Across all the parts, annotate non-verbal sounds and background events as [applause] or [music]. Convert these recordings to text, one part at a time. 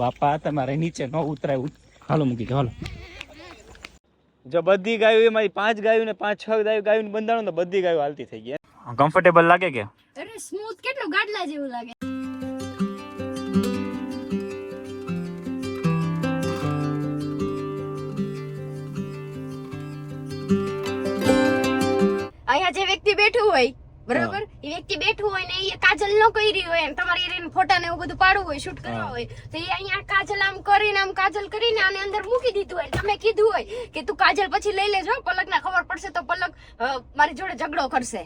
બાપા તમારે નીચે ન ઉતરાય ઉત- હાલો મૂકી દો હાલો. જો બધી ગાયો એમાંથી પાંચ ગાયો ને પાંચ છ ગાયો ગાયો બંધાણો ને બધી ગાયો હાલતી થઈ ગઈ. કમ્ફર્ટેબલ લાગે કે? અરે સ્મૂથ કેટલું ગાડલા જેવું લાગે? અહીંયા જે વ્યક્તિ બેઠું હોય બરાબર? એ વ્યક્તિ બેઠું હોય ને એ કાજલ ન કરી હોય એમ. તમારે એને ફોટા ને એવું બધું પાડવું હોય શૂટ કરવા હોય. તો એ અહીંયા કાજલ આમ કરીને આમ કાજલ કરીને આને અંદર મૂકી દીધું હોય. તમે કીધું હોય કે તું કાજલ પછી લઈ લેજો. પલક ના ખબર પડશે તો પલક મારી જોડે ઝઘડો કરશે.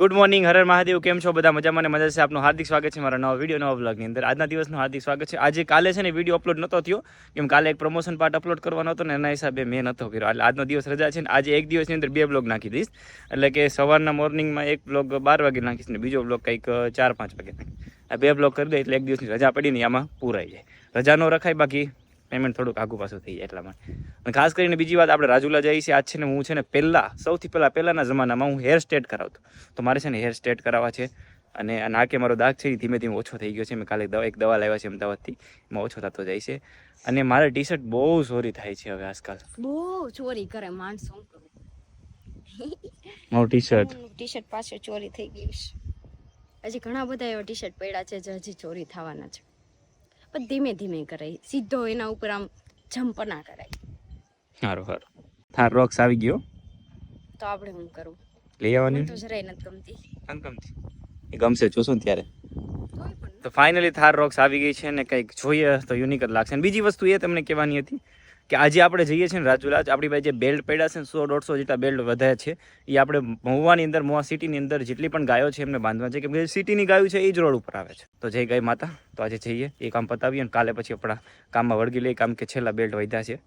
ગુડ મોર્નિંગ હરર મહાદેવ. કેમ છો બધા? મજામાં ને મજા છે? આપનું હાર્દિક સ્વાગત છે મારા નવા વીડિયો નવા બ્લોગની અંદર. આજના દિવસનું હાર્દિક સ્વાગત છે. આજે કાલે છે ને વીડિયો અપલોડ નહોતો થયો, કેમ કાલે એક પ્રમોશન પાર્ટ અપલોડ કરવાનો હતો ને એના હિસાબે મેં નહોતો કર્યો. એટલે આજનો દિવસ રજા છે ને આજે એક દિવસની અંદર બે બ્લોગ નાખી દઈશ. એટલે કે સવારના મોર્નિંગમાં એક બ્લોગ બાર વાગે નાખીશ ને બીજો બ્લોગ કંઈક ચાર પાંચ વાગે નાખીશ. આ બે બ્લોગ કરી દે એટલે એક દિવસની રજા પડી ને આમાં પૂરાઈ જાય. રજા ન રખાય બાકી. પેમેન્ટ થોડુંક આગુ પાછું થઈ જાય એટલા માટે. અને ખાસ કરીને બીજી વાત આપણે રાજુલા જઈએ છીએ. આજ છે ને હું છે ને પહેલાં સૌથી પહેલાં પહેલાંના જમાનામાં હું હેર સ્ટેટ કરાવતો. તો મારે છે ને હેર સ્ટેટ કરાવવા છે. અને નાકે મારો દાગ છે એ ધીમે ધીમે ઓછો થઈ ગયો છે. મેં કાલે દવા એક દવા લાવ્યા છે અમદાવાદથી. એમાં ઓછો થતો જાય છે. અને મારે ટી શર્ટ બહુ ચોરી થાય છે હવે આજકાલ. બહુ ચોરી કરે માણસો. મારું ટી શર્ટ ટી શર્ટ પાછળ ચોરી થઈ ગયું છે. હજી ઘણા બધા એવા ટી શર્ટ પડ્યા છે જે હજી ચોરી થવાના છે. પણ ધીમે ધીમે કરાય. સીધો એના ઉપર આમ જમ્પ ના કરાય. સારું સારું થાર રોક્સ આવી ગયો? તો આપણે હું કરું? લઈ આવવાની? તો જરાય નથી ગમતી. ગમતી. એ ગમશે જોશો ને ત્યારે. તો ફાઇનલી થાર રોક્સ આવી ગઈ છે ને કંઈક જોઈએ તો યુનિક જ લાગશે. બીજી વસ્તુ એ તમને કહેવાની હતી કે આજે આપણે જઈએ છીએ ને રાજુલા આપણી પાસે જે બેલ્ટ પડ્યા છે ને સો દોઢસો જેટલા બેલ્ટ વધ્યા છે, એ આપણે મહુવાની અંદર, મહુવા સિટીની અંદર જેટલી પણ ગાયો છે એમને બાંધવા છે, કેમ કે સિટીની ગાયો છે એ જ રોડ ઉપર આવે છે. તો જય ગાય માતા, તો આજે જઈએ, એ કામ પતાવીએ અને કાલે પછી આપણા કામમાં વળગી લઈએ, કામ કે છેલ્લા બેલ્ટ વધ્યા છે.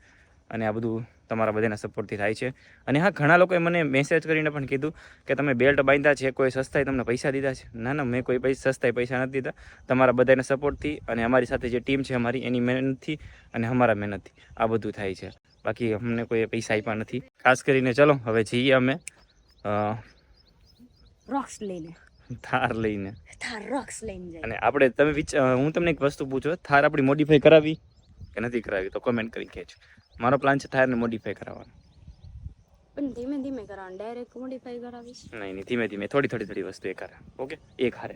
અને આ બધું તમારા બધાના સપોર્ટથી થાય છે. અને હા ઘણા લોકોએ મને મેસેજ કરીને પણ કીધું કે તમે બેલ્ટ બાંધ્યા છે કોઈ સસ્તાઈ તમને પૈસા દીધા છે. ના ના મેં કોઈ પૈસા સસ્તાએ પૈસા નથી દીધા. તમારા બધાના સપોર્ટથી અને અમારી સાથે જે ટીમ છે અમારી એની મહેનતથી અને અમારા મહેનતથી આ બધું થાય છે. બાકી અમને કોઈ પૈસા આપ્યા નથી. ખાસ કરીને ચલો હવે જઈએ અમે રોક્સ લઈને. થાર લઈને. થાર રોક્સ લઈને જાય અને આપણે તમે હું તમને એક વસ્તુ પૂછો થાર આપણી મોડિફાઈ કરાવી કે નથી કરાવી તો કમેન્ટ કરી કહેજો. મારો પ્લાન છે થારને મોડિફાઈ કરાવવાનો. પણ ધીમે ધીમે કરવાનું ડાયરેક્ટ મોડિફાઈ કરાવીશ. નહીં નહીં ધીમે ધીમે. થોડી થોડી થોડી વસ્તુ એ કરે. ઓકે? એક હારે.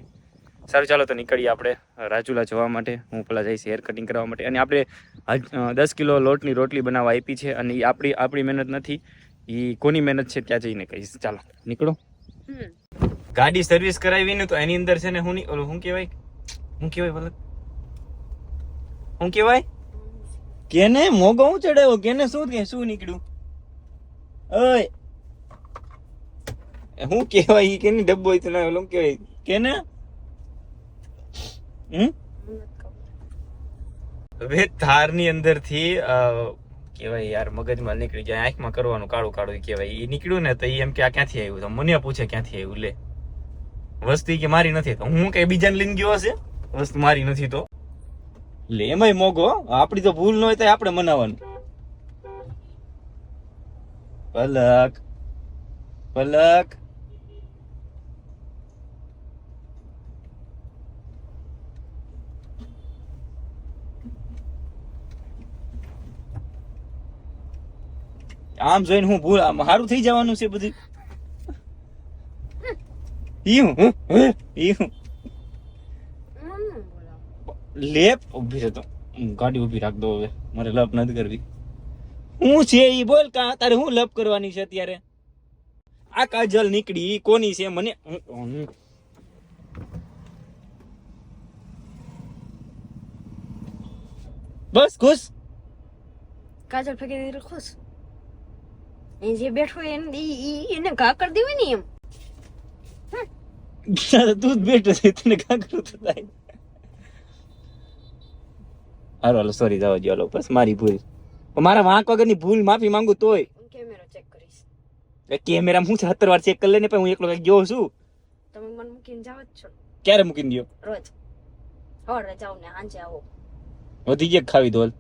સારું ચાલો તો નીકળીએ આપણે રાજુલા જવા માટે. હું પેલા જઈશ હેર કટિંગ કરવા માટે. અને આપણે દસ કિલો લોટની રોટલી બનાવવા આપી છે. અને એ આપણી આપણી મહેનત નથી. એ કોની મહેનત છે ત્યાં જઈને કહીશ. ચાલો નીકળો. ગાડી સર્વિસ કરાવી ને તો એની અંદર છે ને હું ની- ઓલું શું કહેવાય? શું કહેવાય ભલે શું કહેવાય? કેને મોગો હું ચડાવ્યો? કેને શું કે? શું નીકળ્યું? ઓય. હું કેવાય ઈ કેની ડબ્બો હોય તો ના ઓલું કહેવાય? કેને? હમ? હવે થારની અંદરથી કેવાય યાર મગજમાં નીકળી જાય આંખમાં કરવાનું કાળું કાળું કહેવાય. એ નીકળ્યું ને તો એ એમ કે આ ક્યાંથી આવ્યું? તો મને પૂછે ક્યાંથી આવ્યું? લે. વસ્તુ કે મારી નથી. તો હું કઈ બીજાને લઈને ગયો હશે? વસ્તુ મારી નથી તો. લે એમાંય મોગો આપડી તો ભૂલ ન હોય તો આપણે મનાવવાનું. પલક. પલક. આમ જોઈને હું ભૂલ આમ હારું થઈ જવાનું છે બધું. ઈ હું હું, હમ બોલો લેપ ઊભી રહેતો ગાડી ઊભી રાખ દો હવે. મારે લપ નથી કરવી. હું છે એ બોલ કા તારે હું લપ કરવાની છે અત્યારે? આ કાજલ નીકળી કોની છે? મને બસ ખુશ? કાજલ ફેંકી દીધી ખુશ. એ જે બેઠો એને એને ઘા કરી દેવી ને એમ તું જ બેઠો છે તને ઘા કરું તો થાય. હાલો હાલો સોરી જવા દો હાલો બસ મારી ભૂલ. મારા વાંક વગરની ભૂલ માફી માંગુ તોય. કેમેરો ચેક કરીશ. એ કેમેરામાં હું સત્તર વાર ચેક કરી લે પણ હું એકલો કંઈક ગયો છું. તમે મને મૂકીને જાવ જ છો. ક્યારે મૂકીને દો રોજ. હવારે જાવ ને સાંજે આવો. વધી ગયા ખાવી ધોલ?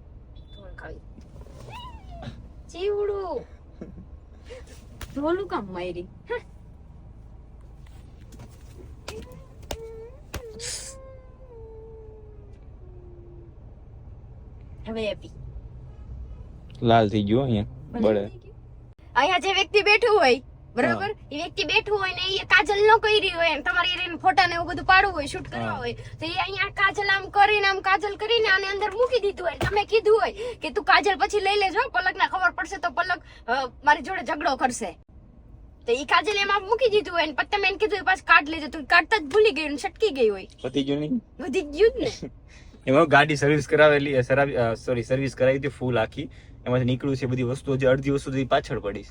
ધોલ ખાવી. ચીવડું. ધોલું કામ મારી. હવે આપી. લાલ થઈ ગયો અહીંયા. બળે. અહીંયા જે વ્યક્તિ બેઠું હોય બરાબર? એ વ્યક્તિ બેઠું હોય ને એ કાજલ ન કરી હોય તમારે એને ફોટા ને એવું બધું પાડવું હોય શૂટ કરવા હોય તો એ અહીંયા કાજલ આમ કરીને આમ કાજલ કરીને આને અંદર મૂકી દીધું હોય. તમે કીધું હોય કે તું કાજલ પછી લઈ લેજો પલક ના ખબર પડશે તો પલક મારી જોડે ઝઘડો કરશે. તો એ કાજલ એમાં મૂકી દીધું હોય ને પછી તમે એને કીધું પાછું કાઢ લેજો. તું કાઢતા જ ભૂલી ગયું ને છટકી ગઈ હોય. વધી ગયું ને વધી ગયું જ ને. [laughs] એમાં ગાડી સર્વિસ કરાવેલી સોરી સર્વિસ કરાવી હતી ફૂલ આખી. એમાંથી નીકળ્યું છે બધી વસ્તુઓ જે અડધી વસ્તુ સુધી પાછળ પડી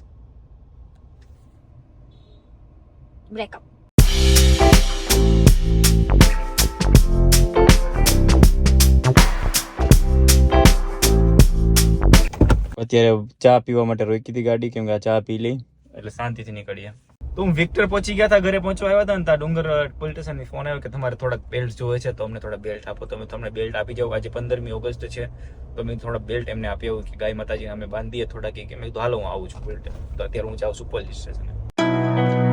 બ્રેકઅપ અત્યારે ચા પીવા માટે રોકી હતી ગાડી કેમ કે આ ચા પી લઈ. એટલે શાંતિથી નીકળીએ તો હું વિક્ટર પહોંચી ગયા હતા ઘરે પહોંચવા આવ્યા હતા ને ત્યાં ડુંગર સ્ટેશન ફોન આવ્યો કે તમારે થોડાક બેલ્ટ જોવે છે, તો અમને થોડા બેલ્ટ આપો. તમે તમને બેલ્ટ આપી જાઓ આજે પંદરમી ઓગસ્ટ છે, તો મેં થોડા બેલ્ટ એમને આપી આવું કે ગાય માતાજી અમે બાંધીએ થોડા કે મેં કીધું, હાલો, હું આવું છું બેલ્ટ તો અત્યારે હું જાઉં છું પોલીસ સ્ટેશન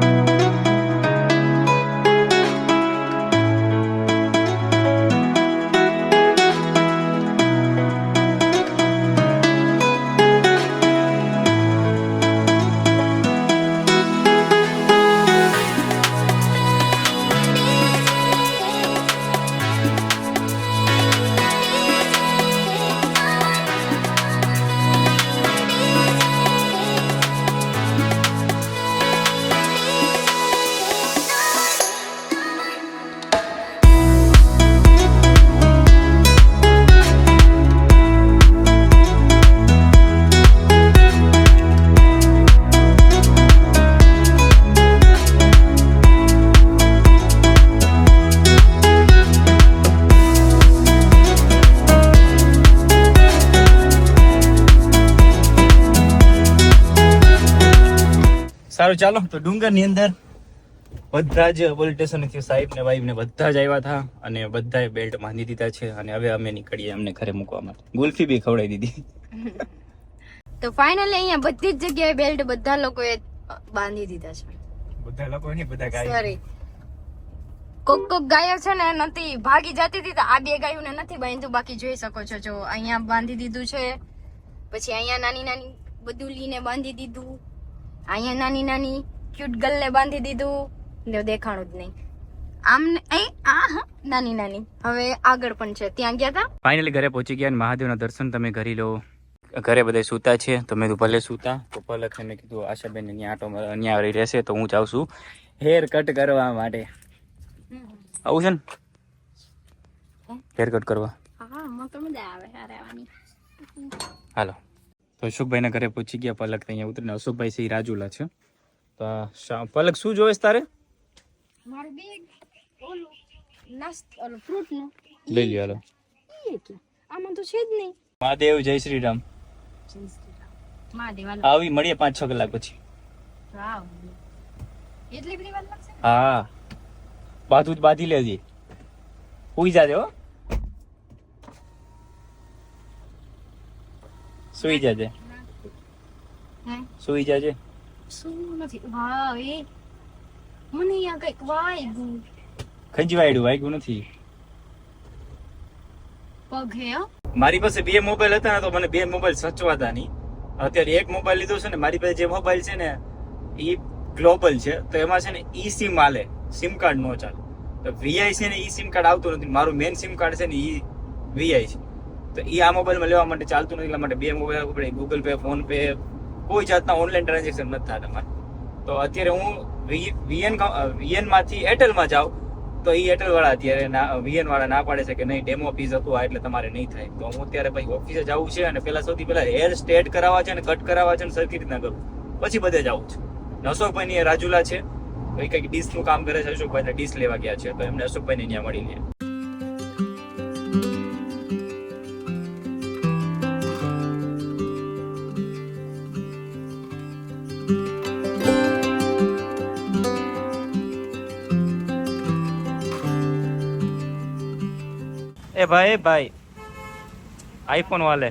સારું ચાલો. તો ડુંગરની અંદર બધા જ પોલીસ સ્ટેશનથી સાહેબ ને વાઈફ ને બધા જ આવ્યા હતા અને બધાએ બેલ્ટ બાંધી દીધા છે અને હવે અમે નીકળીએ અમને ઘરે મૂકવા માટે. ગુલ્ફી બી ખવડાવી દીધી. [laughs] તો ફાઇનલી અહીંયા બધી જ જગ્યાએ બેલ્ટ બધા લોકોએ બાંધી દીધા છે. બધા લોકો ને બધા સોરી કોક કોક ગાયો છે ને નથી ભાગી જતી હતી તો આ બે ગાયોને નથી બાંધ્યું. બાકી જોઈ શકો છો જો અહીંયા બાંધી દીધું છે પછી અહીંયા નાની નાની બધું લીને બાંધી દીધું. અહીંયા નાની નાની ક્યુટ ગલ્લે બાંધી દીધું. ને દેખાણું જ નહીં. આમ આ નાની નાની. હવે આગળ પણ છે. ત્યાં ગયા હતા ફાઇનલી ઘરે પહોંચી ગયા અને મહાદેવના દર્શન તમે કરી લો. ઘરે બધા સૂતા છે. તો મેં ભલે સૂતા. તો પલક મેં કીધું આશાબેન અહીંયા આટો અહીંયા રહી રહેશે તો હું જાઉં છું. હેર કટ કરવા માટે. આવું છે ને? હેર કટ કરવા. હા મજા આવે. હારે આવવાની. હાલો. તો અશોકભાઈના ઘરે પહોંચી ગયા પલક અહીંયા ઉતરીને. અશોકભાઈ છે એ રાજુલા છે. તો પલક શું જોવે છે તારે? મારું બેગ ઓલું નાસ્ત ઓલું ફ્રૂટ લઈ લ્યો હાલો. આમાં તો છે જ નહીં. મહાદેવ જય શ્રી રામ આવી મળીએ પાંચ છ કલાક પછી. હા. બાધું જ બાંધી લેજે. ઉઈ જાજે હો. સુઈ જાજે. સુઈ જાજે. શું નથી. વાવ મને અહીંયા કંઈક વાગ્યું ખંજવાયડું વાગ્યું નથી. પગ મારી પાસે બે મોબાઈલ હતા ને તો મને બે મોબાઈલ સચવાતા નહીં. અત્યારે એક મોબાઈલ લીધો છે ને મારી પાસે જે મોબાઈલ છે ને એ ગ્લોબલ છે. તો એમાં છે ને ઈ સિમ આલે સિમ કાર્ડ નો ચાલે. તો વીઆઈ છે ને ઈ સિમ કાર્ડ આવતું નથી. મારું મેન સિમ કાર્ડ છે ને ઈ વીઆઈ છે. તો એ આ મોબાઈલમાં લેવા માટે ચાલતું નથી, એટલા માટે બે મોબાઈલ આપવું પડે. ગૂગલ પે ફોન પે કોઈ જાતના ઓનલાઈન ટ્રાન્ઝેક્શન નથી થતા તમારે. તો અત્યારે હું વીએન વીએનમાંથી એરટેલમાં જાઉં, તો એ એરટેલ વાળા અત્યારે વીએન વાળા ના પાડે છે કે નહીં ડેમો ફીસ હતું આ એટલે તમારે નહીં થાય. તો હું અત્યારે પછી ઓફિસે જવું છે અને પેલા સૌથી પહેલા હેર સ્ટેટ કરાવવા છે અને કટ કરાવવા છે અને સરખી રીતના કરું. પછી બધે જવું છે. અશોકભાઈની રાજુલા છે. કંઈક કંઈક ડીશનું કામ કરે છે. અશોકભાઈ ડીશ લેવા ગયા છે. તો એમને અશોકભાઈને ત્યાં મળી લે. ભાઈ ભાઈ. આઈફોન વાલે.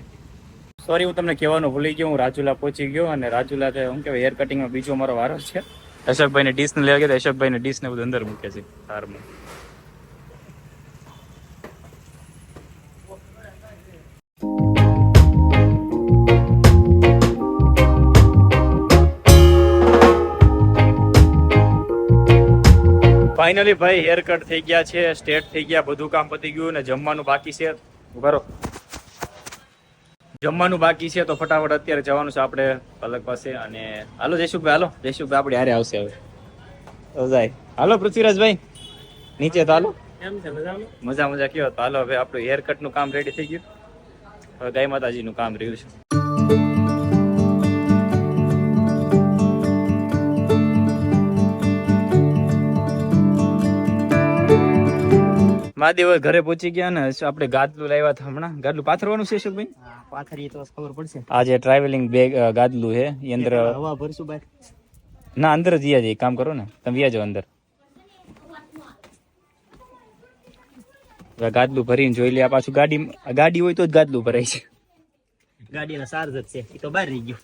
સોરી હું તમને કહેવાનું ભૂલી ગયો. હું રાજુલા પહોંચી ગયો અને રાજુલા શું કહેવાય હેર કટિંગમાં બીજો મારો વારો છે. અશોકભાઈને ડીશ ને લેવા ગયા અશોકભાઈને ડીશ ને બધું અંદર મૂકે છે કારમાં ફાઇનલી ભાઈ હેર કટ થઈ ગયા છે સ્ટેટ થઈ ગયા બધું કામ પતી ગયું ને જમવાનું બાકી છે. ઊભા જમવાનું બાકી છે તો ફટાફટ અત્યારે જવાનું છે આપણે પલક પાસે અને હાલો જયશુભાઈ હાલો. જયસુખભાઈ આપણે હારે આવશે હવે. જાય. હાલો પૃથ્વીરાજભાઈ. નીચે તો હાલો. મજા મજા. કયો તો હાલો હવે આપણું હેરનું કામ રેડી થઈ ગયું. હવે ગાય માતાજીનું કામ રહ્યું છે. મહાદેવ ઘરે પહોંચી ગયા ને આપણે ગાદલું લાવ્યા હતા હમણાં? ગાદલું પાથરવાનું છે ભાઈ પાથરી તો ખબર પડશે. આ જે ટ્રાવેલિંગ બેગ ગાદલું છે એ અંદર હવા ભરશું બાર ના અંદર જ જઈએ કામ કરો ને તમે વ્યા જાઓ અંદર. ગાદલું ભરીને જોઈ લે આ પાછું ગાડી ગાડી હોય તો જ ગાદલું ભરાય છે. ગાડીના ચાર્જર છે એ તો બહાર રહી ગયો.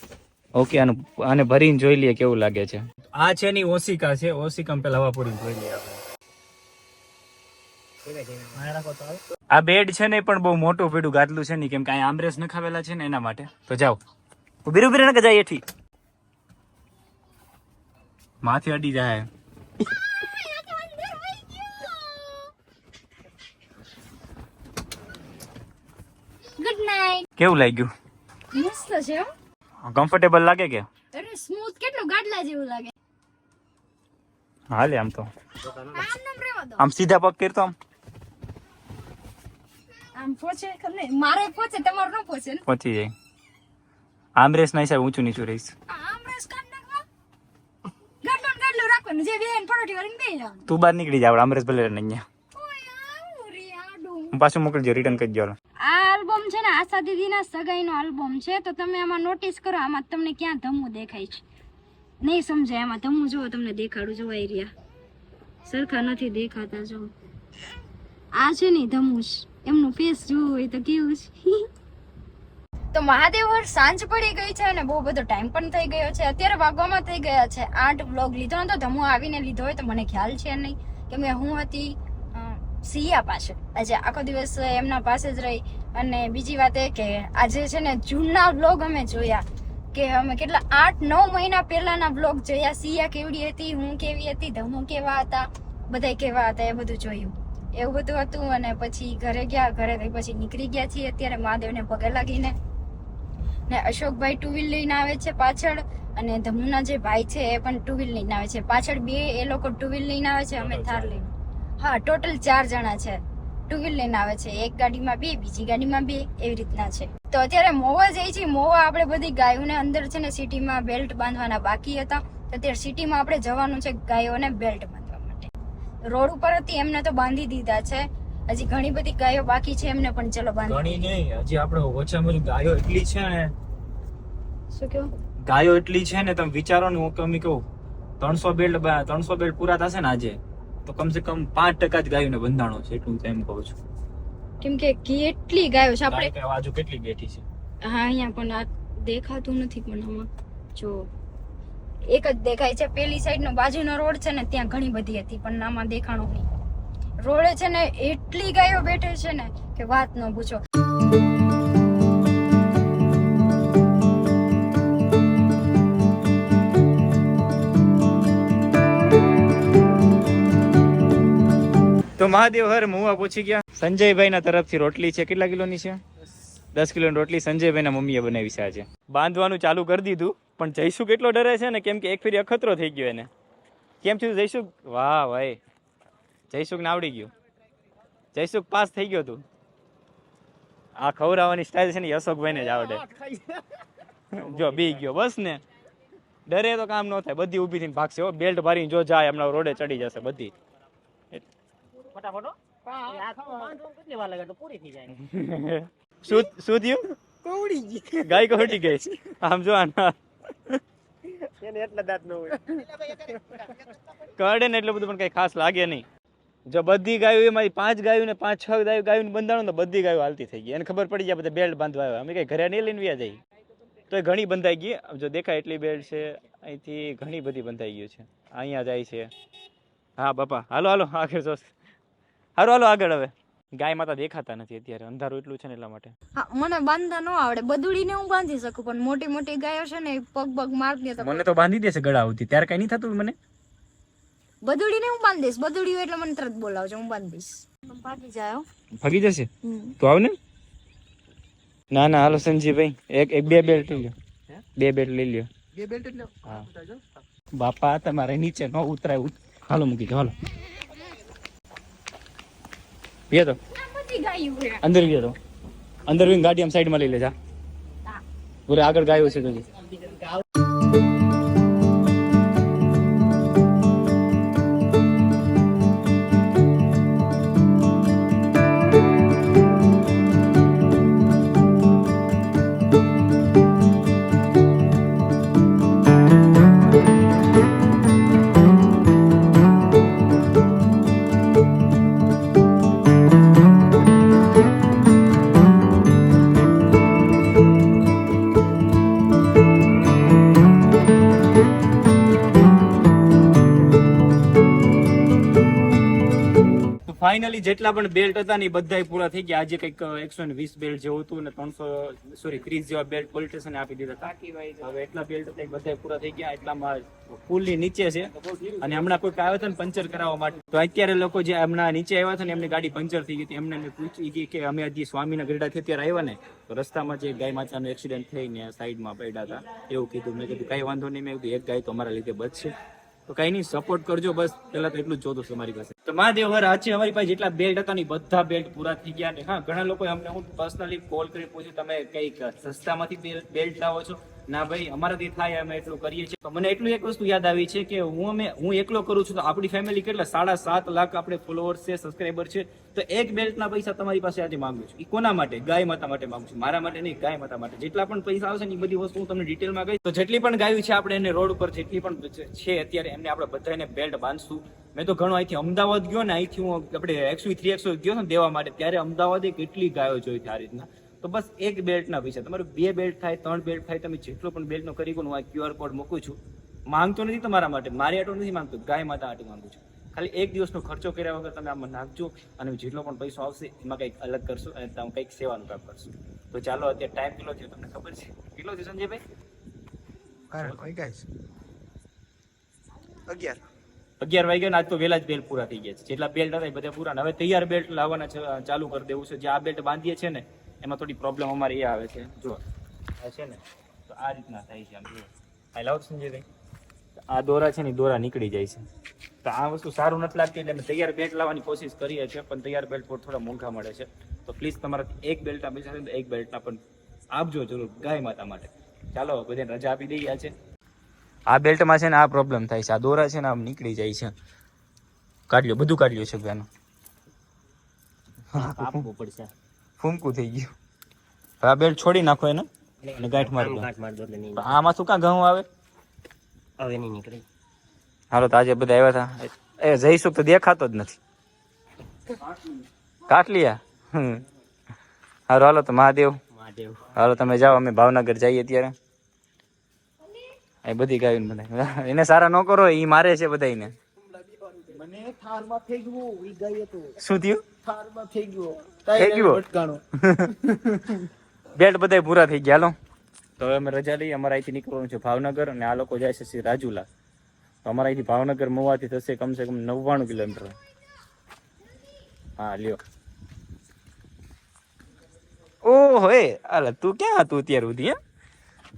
ઓકે આનું આને ભરીને જોઈ લઈએ કેવું લાગે છે. આ છે ની ઓસિકા છે ઓસિકા પેલા હવા પૂરી જોઈ લઈએ આપણે. આ બેડ છે ને પણ બહુ મોટું પેડું ગાદલું છે ને કેમ કે અહીંયા આમરેસ નખાવેલા છે ને એના માટે. તો જાઓ. ઊભી ઊભી ને જાય એથી. માથે અડી જાય. ગુડ કેવું લાગ્યું? મસ્ત છે કમ્ફર્ટેબલ લાગે કે? અરે સ્મૂથ કેટલું ગાડલા જેવું લાગે. હાલે આમ તો. આમ સીધા પગ કરતો આમ? આમ પહોંચે નહીં. મારે પહોંચે તમારું ન પહોંચે પહોંચી જાય. આમરેસ ના હિસાબે ઊંચું નીચું રહીશ. આમ રેસ કાઢ નાખવા? ગાડલું ને ગાડલું રાખવાનું. જે બેન પરોઠી વાળીને જવાનું. તું બહાર નીકળી જાવ આમરેસ ભલે રહે અહીંયા. પાછું મોકલજો રિટર્ન કરી દો આ આલ્બમ છે ને આશા દીદીના સગાઈનો આલ્બમ છે. તો તમે આમાં નોટિસ કરો આમાં તમને ક્યાં ધમું દેખાય છે. નહીં સમજાય આમાં. ધમું જુઓ તમને દેખાડું જોવા રહ્યા સરખા નથી દેખાતા જો આ છે ને ધમુશ એમનું ફેસ જોવું હોય તો કેવું છે? તો મહાદેવ હર સાંજ પડી ગઈ છે અને બહુ બધો ટાઈમ પણ થઈ ગયો છે. અત્યારે વાગવામાં થઈ ગયા છે આઠ. બ્લોગ લીધો હતો, ધમુ આવીને લીધો હોય તો મને ખ્યાલ છે નહીં. કેમ કે હું હતી સિયા પાસે. આજે આખો દિવસ એમના પાસે જ રહી. અને બીજી વાત એ કે આજે છે ને જૂના બ્લોગ અમે જોયા. કે અમે કેટલા, આઠ, નવ મહિના પહેલાના બ્લોગ જોયા. સિયા કેવડી હતી, હું કેવી હતી, ધમુ કેવા હતા બધા કેવા હતા એ બધું જોયું. એવું બધું હતું અને પછી ઘરે ગયા ઘરે પછી નીકળી ગયા છીએ. અત્યારે મહાદેવને પગે લાગીને ને અશોકભાઈ ટુ વ્હીલ લઈને આવે છે પાછળ અને ધમુના જે ભાઈ છે એ પણ ટુ વ્હીલ લઈને આવે છે. પાછળ બે એ લોકો ટુ વ્હીલ લઈને આવે છે અમે થાર લઈને. હા ટોટલ ચાર જણા છે. ટુ વ્હીલ લઈને આવે છે. એક ગાડીમાં બે બીજી ગાડીમાં બે એવી રીતના છે. તો અત્યારે મોવા જઈ છે. મોવા આપણે બધી ગાયોને અંદર છે ને સિટીમાં બેલ્ટ બાંધવાના બાકી હતા. તો અત્યારે સિટીમાં આપણે જવાનું છે ગાયોને બેલ્ટ બાંધવા. રોડ ઉપર હતી એમને તો બાંધી દીધા છે. હજી ઘણી બધી ગાયો બાકી છે એમને પણ ચલો બાંધી ઘણી નહીં હજી આપણે ઓછામાં ઓછી ગાયો એટલી છે ને. શું કહો? ગાયો એટલી છે ને તમે વિચારો ને હું કમી કહું ત્રણસો બેલ્ટ ત્રણસો બેલ્ટ પૂરા થશે ને આજે તો કમસે કમ પાંચ ટકા જ ગાયોને બંધાણો છે એટલું તો એમ કહું છું. કેમ કે કેટલી ગાયો છે? આપણે આજુ કેટલી બેઠી છે? હા અહીંયા પણ આ દેખાતું નથી પણ આમાં. જો એક જ દેખાય છે. પેલી સાઈડ નો બાજુનો રોડ છે ને, ત્યાં ઘણી બધી હતી, પણ નામાં દેખાણો નહીં. રોડે છે ને, એટલી ગાયો બેઠે છે ને કે વાત ન પૂછો. તો મહાદેવ હર મુવા પૂછી ગયા? સંજયભાઈ ના તરફથી રોટલી છે. કેટલા કિલોની છે? દસ કિલોની રોટલી સંજયભાઈ ના મમ્મીએ બનાવી છે આજે. બાંધવાનું ચાલુ કરી દીધું. પણ જયસુખ એટલો ડરે છે ને કેમ કે એક ફેરી અખતરો થઈ ગયો એને. કેમ થયું જયસુખ? વાહ ભાઈ. જયસુખ ને આવડી ગયું. જયસુખ પાસ થઈ ગયો તું. આ ખવડાવવાની સ્ટાઇલ છે ને અશોકભાઈને જ આવડે. જો બી ગયો બસ ને. ડરે તો કામ ન થાય. બધી ઊભી થઈને ભાગશે હો. બેલ્ટ ભરીને જો જાય હમણાં રોડે ચડી જશે બધી. કેટલી શું શું થયું? ગઈ. ગાય કવટી ગઈ. આમ જો આના એને કરડે ને એટલું બધું પણ કઈ ખાસ લાગે નહીં. જો બધી ગાયો એમાંથી પાંચ ગાયો ને પાંચ છ ગાયો ગાયો બંધાણું, તો બધી ગાયો હાલતી થઈ ગઈ. એને ખબર પડી જાય, બધા બેલ્ટ બાંધવા આવ્યા. અમે કઈ ઘરે નહીં લઈને વ્યા જઈ તો ઘણી બંધાઈ ગઈ. જો દેખાય એટલી બેલ્ટ છે. અહીંથી ઘણી બધી બંધાઈ ગયું છે. અહીંયા જાય છે. હા, બાપા. હાલો હાલો. આગળ જોશ હારું, હાલો, આગળ હવે. ગાય માતા દેખાતા નથી અત્યારે. અંધારું એટલું છે ને એટલા માટે. હા મને બાંધતા ન આવડે. બદુડીને હું બાંધી શકું પણ મોટી મોટી ગાયો છે ને પગ પગ મારી દે મને તો બાંધી દેશે ગળા આવતી ત્યારે કઈ નહીં થતું મને? બદુડી ને હું બાંધી દઈશ. બદુડી એટલે મને તરત બોલાવજો હું બાંધી દઈશ. ભાગી જાય ભાગી જશે? તો આવ ને ના ના હાલો સંજીભાઈ એક એક બે બેલ્ટ લઈ લ્યો. બે બેલ્ટ લઈ લ્યો. બે બેલ્ટ હા. બાપા તમારે નીચે ન ઉતરાય. ઉત- હાલો મૂકી દો હાલો. તો? ગાયું છે. અંદર ગયો તો? અંદર ગાડી આમ સાઈડમાં લઈ લેજા. પૂરે આગળ ગાયો છે તો ફાઇનલી જેટલા પણ બેલ્ટ હતા ને એ બધાય પૂરા થઈ ગયા. આજે કંઈક એકસો ને વીસ બેલ્ટ જેવું હતું ને ત્રણસો સોરી ત્રીસ જેવા બેલ્ટ પોલીસ સ્ટેશને આપી દીધા હતા. હવે એટલા બેલ્ટ હતા બધા પૂરા થઈ ગયા. એટલામાં પુલની નીચે છે. અને હમણાં કોઈક આવ્યા હતા ને પંચર કરાવવા માટે. તો અત્યારે લોકો જે હમણાં નીચે આવ્યા હતા ને એમની ગાડી પંચર થઈ ગઈ હતી. એમને પૂછી ગઈ કે અમે હજી સ્વામીના ગરડાથી અત્યારે આવ્યા ને તો રસ્તામાં જે ગાય માચાનો એક્સિડન્ટ થઈને સાઈડમાં પડ્યા હતા. એવું કીધું. મેં કીધું કઈ વાંધો નહીં. મેં કીધું એક ગાય તો અમારા લીધે બચશે. તો કઈ નહીં સપોર્ટ કરજો બસ. પેલા તો એટલું જ જોતું છે મારી પાસે. તો મહાદેવ હર આજે અમારી પાસે જેટલા બેલ્ટ હતા ને બધા બેલ્ટ પૂરા થઈ ગયા ને. હા, ઘણા લોકો અમને હું પર્સનલી કોલ કરી પૂછ્યું, તમે કંઈક સસ્તામાંથી બેલ્ટ લાવો છો? ના ભાઈ, અમારાથી થાય અમે એટલું કરીએ છીએ. મને એટલું એક વસ્તુ યાદ આવી છે કે હું અમે હું એકલો કરું છું તો આપણી ફેમિલી કેટલા? સાડા સાત લાખ આપણે ફોલોઅર્સ છે સબસ્ક્રાઈબર છે. તો એક બેલ્ટના પૈસા તમારી પાસે આજે માંગુ છું. એ કોના માટે? ગાય માતા માટે માંગુ છું. મારા માટે નહીં, ગાય માતા માટે. જેટલા પણ પૈસા આવશે ને એ બધી વસ્તુ હું તમને ડિટેલમાં કહીશ. તો જેટલી પણ ગાયું છે આપણે એને રોડ ઉપર જેટલી પણ છે અત્યારે એમને આપણે બધાને બેલ્ટ બાંધશું. મેં તો ઘણો અહીંથી અમદાવાદ ગયો ને અહીંથી હું આપણે એકસો થ્રી એકસો ગયો ને દેવા માટે. ત્યારે અમદાવાદે કેટલી ગાયો જોઈ આ રીતના. તો બસ એક બેલ્ટના પૈસા તમારું બે બેલ્ટ થાય ત્રણ બેલ્ટ થાય તમે જેટલો પણ બેલ્ટનો કરી હું આ ક્યુઆર કોડ મૂકું છું માંગતો નથી તમારા માટે. મારી આટલું નથી માંગતો ગાય માતા આટલું માંગુ છું. ખાલી એક દિવસનો ખર્ચો કર્યા વગર તમે આમાં નાખજો અને જેટલો પણ પૈસો આવશે એમાં કંઈક અલગ કરશો અને તમે કંઈક સેવાનું કામ કરશો. તો ચાલો અત્યારે ટાઈમ કેટલો થયો તમને ખબર છે? કેટલો થયો સંજયભાઈ? અગિયાર. અગિયાર વાગ્યા ને આજ તો વહેલા જ બેલ્ટ પૂરા થઈ ગયા છે. જેટલા બેલ્ટ હતા એ બધા પૂરા. હવે તૈયાર બેલ્ટ લાવવાના છે, ચાલુ કરી દેવું છે. જે આ બેલ્ટ બાંધીએ છે ને એમાં થોડી પ્રોબ્લેમ અમારે એ આવે છે. જો, આ છે ને, તો આ રીતના થાય છે આમ જો આ લાવ સંજયભાઈ આ દોરા છે ને દોરા નીકળી જાય છે. તો આ વસ્તુ સારું નથી લાગતી એટલે અમે તૈયાર બેલ્ટ લાવવાની કોશિશ કરીએ છીએ, પણ તૈયાર બેલ્ટ પર થોડા મોંઘા મળે છે. તો પ્લીઝ તમારા એક બેલ્ટના પૈસા તો એક બેલ્ટના પણ આપજો જરૂર, ગાય માતા માટે. ચાલો, બધાને રજા આપી દઈએ છે આ બેલ્ટમાં છે ને, આ પ્રોબ્લેમ થાય છે. આ દોરા છે ને, આમ નીકળી જાય છે. કાઢ લ્યો બધું કાઢ લ્યો છે આપવું પડશે. ફૂમકું થઈ ગયું. આ બેલ્ટ છોડી નાખો એને. અને ગાંઠ મારી દો. કાટ માર દો એટલે આમાં શું કાં ઘઉં આવે? હવે નહીં નીકળે. હાલો તો આજે બધા આવ્યા હતા. એ જઈશું તો દેખાતો જ નથી. કાટલીયા? હમ. હાલો હાલો તો મહાદેવ. મહાદેવ. હાલો તમે જાઓ અમે ભાવનગર જઈએ અત્યારે. એ બધી ગાયું બધા એને સારા ન કરો એ મારે છે બધાને મને થારમાં થઈ ઈ ગઈ હતું. શું થયું? થારમાં થઈ ગયો થઈ ગયું? ભટકાણો. [laughs] બેલ્ટ બધા પૂરા થઈ ગયા લો તો હવે અમે રજા લઈએ અમારે અહીંથી નીકળવાનું છે ભાવનગર અને આ લોકો જાય છે શ્રી રાજુલા. તો અમારા અહીંથી ભાવનગર મોવાથી થશે કમસે કમ નવ્વાણું કિલોમીટર. હા લ્યો. ઓહો એ અલ તું ક્યાં હતું અત્યાર સુધી હે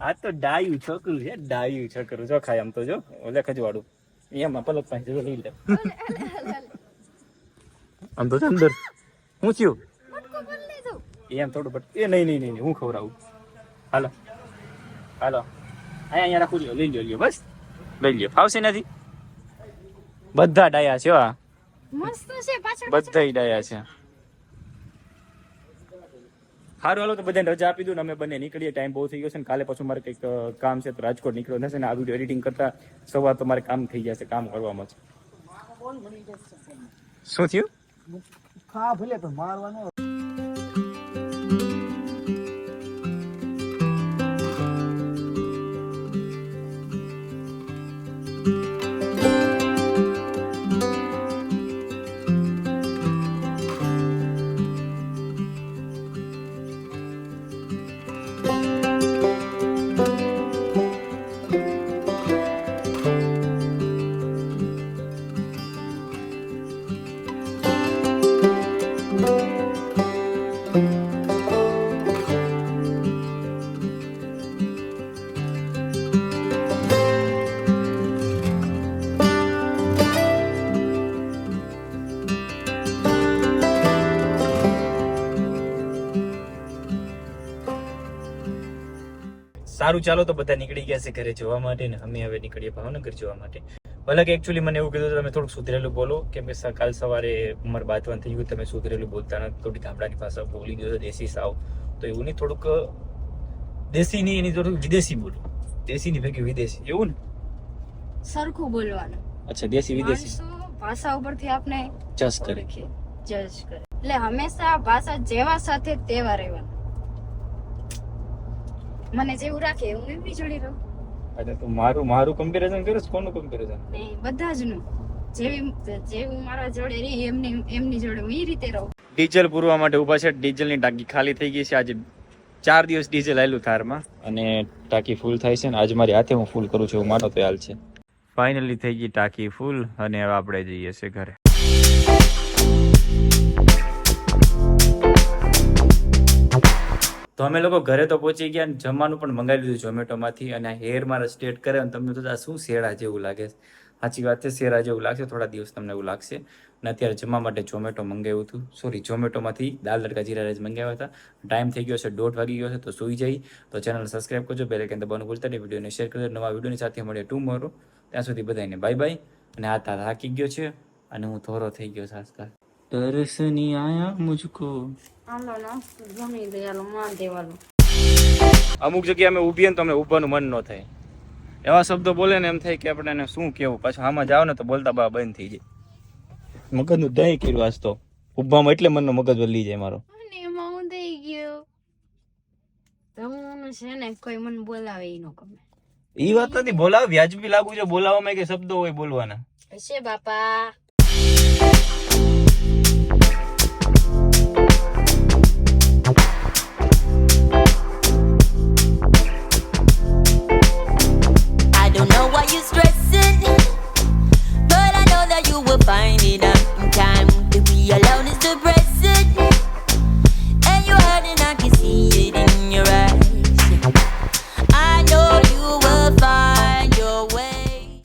આ તો ડાયું છોકરું છે ડાયું છોકરું. જો ખાય આમ તો જો ઓલે ખજવાડું. એમાં પલક પાસે જો લઈ લે આમ તો અંદર હું થયું. એમ થોડું બટ એ નહીં નહીં નહીં હું ખવડાવું હાલો હાલો અહીંયા અહીંયા રાખું લ્યો લઈ લ્યો લ્યો બસ લઈ લ્યો ફાવશે નથી બધા ડાયા છે હો આ મસ્ત છે પાછળ બધા ડાયા છે સારું હાલો તો બધાને રજા આપી દઉં અમે બંને નીકળીએ. ટાઈમ બહુ થઈ ગયો છે ને કાલે પાછું મારે કંઈક કામ છે તો રાજકોટ નીકળ્યો નથી ને આ વીડિયો એડિટિંગ કરતા સવાર તો મારે કામ થઈ જશે કામ કરવામાં છે. શું થયું? ખા ભલે તો મારવાનો સારું ચાલો તો બધા નીકળી ગયા છે ઘરે જોવા માટે ને અમે હવે નીકળીએ ભાવનગર જોવા માટે. ભલે કે એકચ્યુઅલી મને એવું કીધું તમે થોડુંક સુધરેલું બોલો. કેમ કે કાલ સવારે ઉંમર બાતવાન થઈ ગયું તમે સુધરેલું બોલતા નથી. થોડી ગામડાની ભાષા બોલી દો દેશી સાવ. તો એવું નહીં થોડુંક દેશી નહીં એની થોડુંક વિદેશી બોલો. દેશીની ભેગી વિદેશી. એવું ને? સરખું બોલવાનું. અચ્છા દેશી વિદેશી. ભાષા ઉપરથી આપણે ચસ કરે. જજ કરે. એટલે હંમેશા ભાષા જેવા સાથે તેવા રહેવાનું. મને જેવું રાખે હું એમની જોડે રહું. એટલે તું મારું મારું કમ્પેરિઝન કરે છે કોનું કમ્પેરિઝન નહીં બધા જ નું જેવી જેવું મારા જોડે રહી એમની એમની જોડે હું એ રીતે રહું. ડીઝલ પૂરવા માટે ઊભા છે ડીઝલની ટાંકી ખાલી થઈ ગઈ છે. આજે ચાર દિવસ ડીઝલ આવેલું થારમાં. અને ટાંકી ફૂલ થાય છે ને આજે મારી હાથે હું ફૂલ કરું છું એવું માનો તો હાલ છે. ફાઇનલી થઈ ગઈ ટાંકી ફૂલ અને હવે આપણે જઈએ છીએ ઘરે. તો અમે લોકો ઘરે તો પહોંચી ગયા અને જમવાનું પણ મંગાવી લીધું ઝોમેટોમાંથી અને હેર મારા સ્ટેટ કરે અને તમને તો આ શું શેરા જેવું લાગે સાચી વાત છે શેરા જેવું લાગશે, થોડા દિવસ તમને એવું લાગશે. અને અત્યારે જમવા માટે ઝોમેટો મંગાવ્યું હતું. સોરી ઝોમેટોમાંથી દાલ તડકા જીરા રાઈસ મંગાવ્યા હતા. ટાઈમ થઈ ગયો છે, દોઢ વાગી ગયો છે, તો સુઈ જઈ. તો ચેનલ સબસ્ક્રાઈબ કરજો પહેલે કેમ તો બનવું ભૂલતા નહીં વિડીયોને શેર કરજો. નવા વિડીયોની સાથે મળે ટુ મોરો ત્યાં સુધી બધાને બાય બાય અને આ તાર હાકી ગયો છે અને હું થોરો થઈ ગયો છે દર્શની આયા મુજકો અમુક જગ્યાએ અમે ઊભીએ ને તો અમને ઊભવાનું મન ન થાય. એવા શબ્દો બોલે ને એમ થાય કે આપણે એને શું કેવું પાછું આમાં જાવ ને તો બોલતા બા બંધ થઈ જાય. મગજનું દહીં કર્યું આજ તો. ઊભામાં એટલે મનનો મગજ વલી જાય મારો. એમાં હું થઈ ગયો? તમનું છે ને કોઈ મને બોલાવે ઈ એ વાત નથી બોલાવ વ્યાજબી લાગુ છે બોલાવવામાં કે શબ્દો હોય બોલવાના. છે બાપા. find it. I'm time to be alone is the present.